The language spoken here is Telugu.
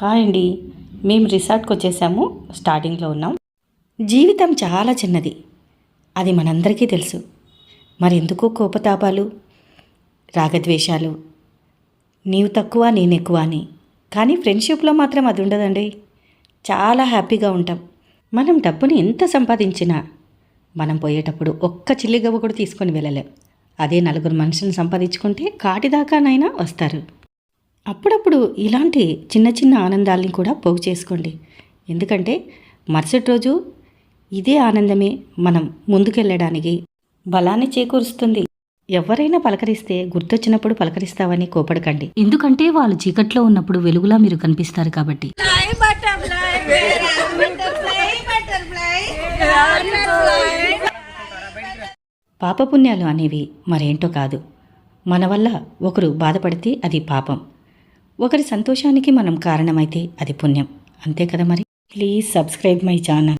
కాయండి అండి. మేము రిసార్ట్కి వచ్చేసాము. స్టార్టింగ్లో ఉన్నాం. జీవితం చాలా చిన్నది. అది మనందరికీ తెలుసు. మరెందుకు కోపతాపాలు? రాగద్వేషాలు? నీవు తక్కువ నేను ఎక్కువ అని. కానీ ఫ్రెండ్షిప్లో మాత్రం అది ఉండదండి. చాలా హ్యాపీగా ఉంటాం. మనం డబ్బుని ఎంత సంపాదించినా మనం పోయేటప్పుడు ఒక్క చిల్లిగవ్వ కూడా తీసుకొని వెళ్ళలేం. అదే నలుగురు మనుషులను సంపాదించుకుంటే కాటిదాకానైనా వస్తారు. అప్పుడప్పుడు ఇలాంటి చిన్న చిన్న ఆనందాల్ని కూడా పోగు చేసుకోండి. ఎందుకంటే మరుసటి రోజు ఇదే ఆనందమే మనం ముందుకెళ్ళడానికి బలాన్ని చేకూరుస్తుంది. ఎవరైనా పలకరిస్తే గుర్తొచ్చినప్పుడు పలకరిస్తావని కోపడకండి. ఎందుకంటే వాళ్ళు చీకట్లో ఉన్నప్పుడు వెలుగులా మీరు కనిపిస్తారు కాబట్టి. Fly, butterfly, butterfly, butterfly, butterfly. పాపపుణ్యాలు అనేవి మరేంటో కాదు. మన వల్ల ఒకరు బాధపడితే అది పాపం. ఒకరి సంతోషానికి మనం కారణమైతే అది పుణ్యం. అంతే కదా మరి? Please subscribe my channel.